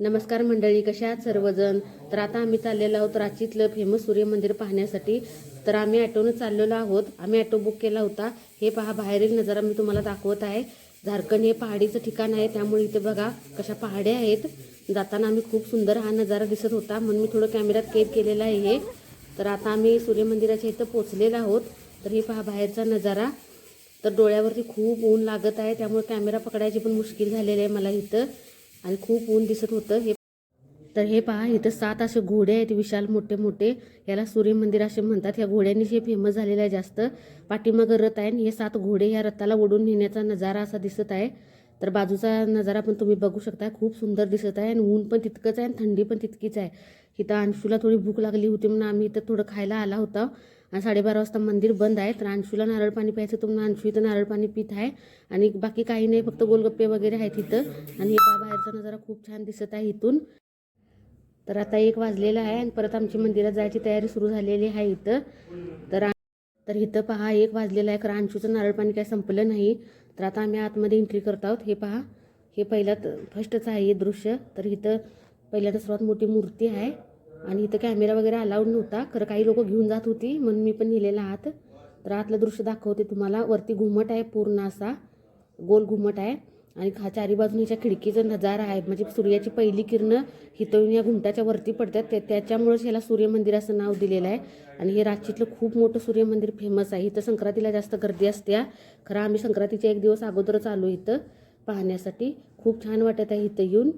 नमस्कार मंडळी कशा आहात सर्वजण? तर आता आम्ही चाललेलो आहोत रांचीतलं फेमस सूर्य मंदिर पाहण्यासाठी. तर आम्ही ॲटोनं चाललेलो आहोत. आम्ही ॲटो बुक केला होता. हे पहा बाहेरील नजारा मी तुम्हाला दाखवत आहे. झारखंड हे पहाडीचं ठिकाण आहे. त्यामुळे इथे बघा कशा पहाड्या आहेत. जाताना आम्ही खूप सुंदर हा नजारा दिसत होता. म्हणून मी थोडं कॅमेऱ्यात कैद केलेला आहे. हे तर आता आम्ही सूर्यमंदिराच्या इथं पोचलेलो आहोत. तर हे पहा बाहेरचा नजारा. तर डोळ्यावरती खूप ऊन लागत आहे. त्यामुळे कॅमेरा पकडायची पण मुश्किल झालेलं आहे मला इथं. आणि खूप ऊन दिसत होतं. हे तर हे पहा इथं सात असे घोडे आहेत विशाल मोठे मोठे. याला सूर्य मंदिर असे म्हणतात. या घोड्यांनी हे फेमस झालेलं आहे जास्त पाठीमागं रथ आहे आणि हे सात घोडे या रथाला ओढून नेण्याचा नजारा असा दिसत आहे. तर बाजूचा नजारा पण तुम्ही बघू शकता खूप सुंदर दिसत आहे आणि ऊन पण तितकंच आहे आणि थंडी पण तितकीच आहे. इथं अंशूला थोडी भूक लागली होती म्हणून आम्ही इथं थोडं खायला आला होता. आणि साडेबारा वाजता मंदिर बंद आहे. तर अंशूला नारळ पाणी प्यायचं तर अंशू इथं नारळ पाणी पित आहे. आणि बाकी काही नाही फक्त गोलगप्पे वगैरे आहेत इथं. आणि हे पहा बाहेरचा नजारा खूप छान दिसत आहे इथून. तर आता एक वाजलेला आहे आणि परत आमची मंदिरात जायची तयारी सुरू झालेली आहे इथं. तर तर इथं पहा एक वाजलेला आहे. कारण अंशूचं नारळ पाणी काय संपलं नाही. तर आता आम्ही आतमध्ये एंट्री करत आहोत. हे पहा हे पहिल्यात फर्स्टच आहे हे दृश्य. तर इथं पहिल्यांदा सर्वात मोठी मूर्ती आहे. आणि इथं कॅमेरा वगैरे अलाउड नव्हता. खरं काही लोक घेऊन जात होती म्हणून मी पण नेलेला आहात तर आतलं दृश्य दाखवते तुम्हाला. वरती घुमट आहे पूर्ण असा. गोल घुमट आहे. आणि खा चारी बाजूने ह्याच्या खिडकीचा नजारा आहे. म्हणजे सूर्याची पहिली किरणं हितवून या घुमटाच्या वरती पडतात. त्या त्याच्यामुळेच ह्याला सूर्यमंदिर असं नाव दिलेलं आहे. आणि हे रांचीतलं खूप मोठं सूर्यमंदिर फेमस आहे. इथं संक्रांतीला जास्त गर्दी असते खरं आम्ही संक्रांतीच्या एक दिवस अगोदरच आलो इथं पाहण्यासाठी. खूप छान वाटत आहे इथं येऊन.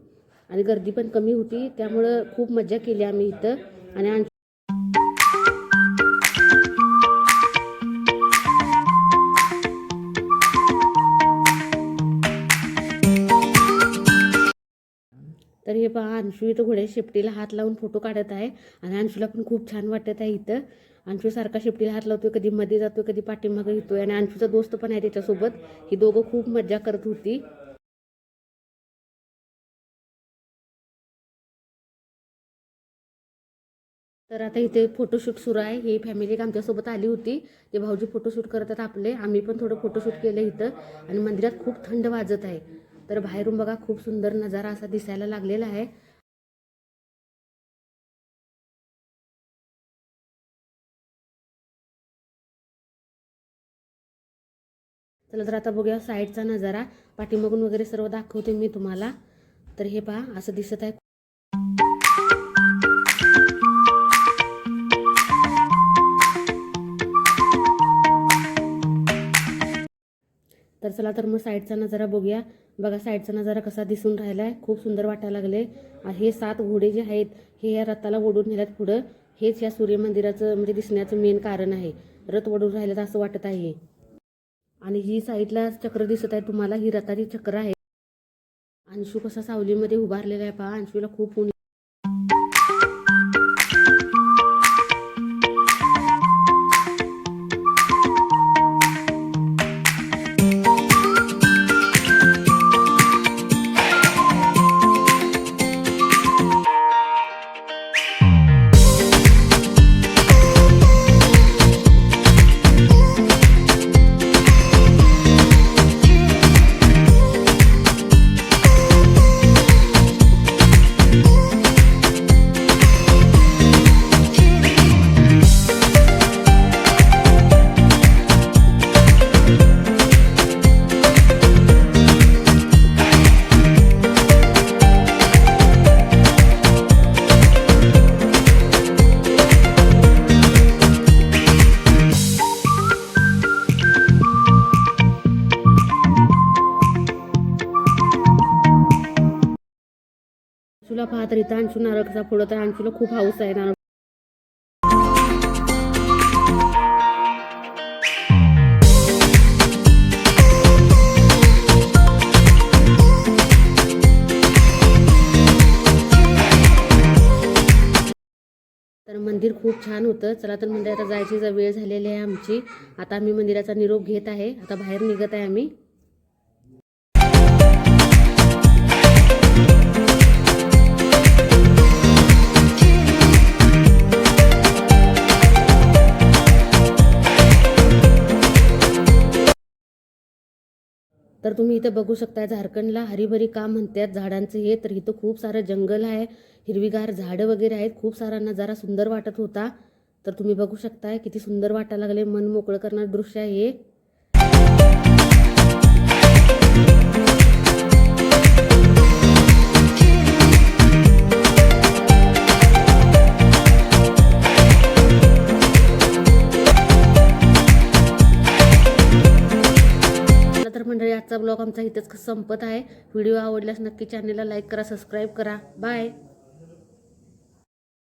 आणि गर्दी पण कमी होती त्यामुळं खूप मजा केली आम्ही इथं. आणि तर हे पहा अंशू इथं घोड्या शेपटीला हात लावून फोटो काढत आहे. आणि अंशूला पण खूप छान वाटत आहे इथं. अंशू सारखा शेपटीला हात लावतोय कधी मध्ये जातोय कधी पाठीमागं येतोय. आणि अंशूचा दोस्त पण आहे त्याच्यासोबत. ही दोघं खूप मजा करत होती. तर आता इथे फोटोशूट सुरू आहे. ही फॅमिली एक आमच्यासोबत आली होती. ते भाऊजी फोटोशूट करतात आपले. आम्ही पण थोडं फोटोशूट केलं इथं. आणि मंदिरात खूप थंड वाजत आहे. तर बाहेरून बघा खूप सुंदर नजारा असा दिसायला लागलेला आहे. चला तर आता बघूया साईडचा नजारा. पाठीमागून वगैरे सर्व दाखवते मी तुम्हाला. तर हे पहा असं दिसत आहे तर चला तर मग साईडचा नजारा बघूया. बघा साईडचा नजारा कसा दिसून राहिला आहे खूप सुंदर वाटायला लागले हे सात घोडे जे आहेत हे या रथाला ओढून नेल्यात पुढं. हेच या सूर्यमंदिराचं म्हणजे दिसण्याचं मेन कारण आहे. रथ ओढून राहिलं असं वाटत आहे. आणि ही साईडला चक्र दिसत आहे. तुम्हाला ही रथाची चक्र आहे. अंशू कसा सावलीमध्ये उभारलेला आहे पहा. अंशूला खूप ऊन अंशूला पाहत तर इथं अंशू नारळ कसा फोडत आहे अंशूला खूप हाऊस आहे नारळ तर मंदिर खूप छान होतं. चला तर मंदिरात जायची वेळ झालेली आहे आमची. आता आम्ही मंदिराचा निरोप घेत आहे. आता बाहेर निघत आहे आम्ही. तर तुम्ही इथं बघू शकता झारखंडला हरिभरी का म्हणतात? झाडांचं हे तर इथं खूप सारं जंगल आहे. हिरवीगार झाडं वगैरे आहेत. खूप सारा नजारा सुंदर वाटत होता. तर तुम्ही बघू शकताय किती सुंदर वाटायला लागले मन मोकळं करणारं दृश्य आहे आजचा ब्लॉग आमचा इथंच संपत आहे. व्हिडिओ आवडल्यास नक्की चॅनलला लाईक करा सबस्क्राईब करा. बाय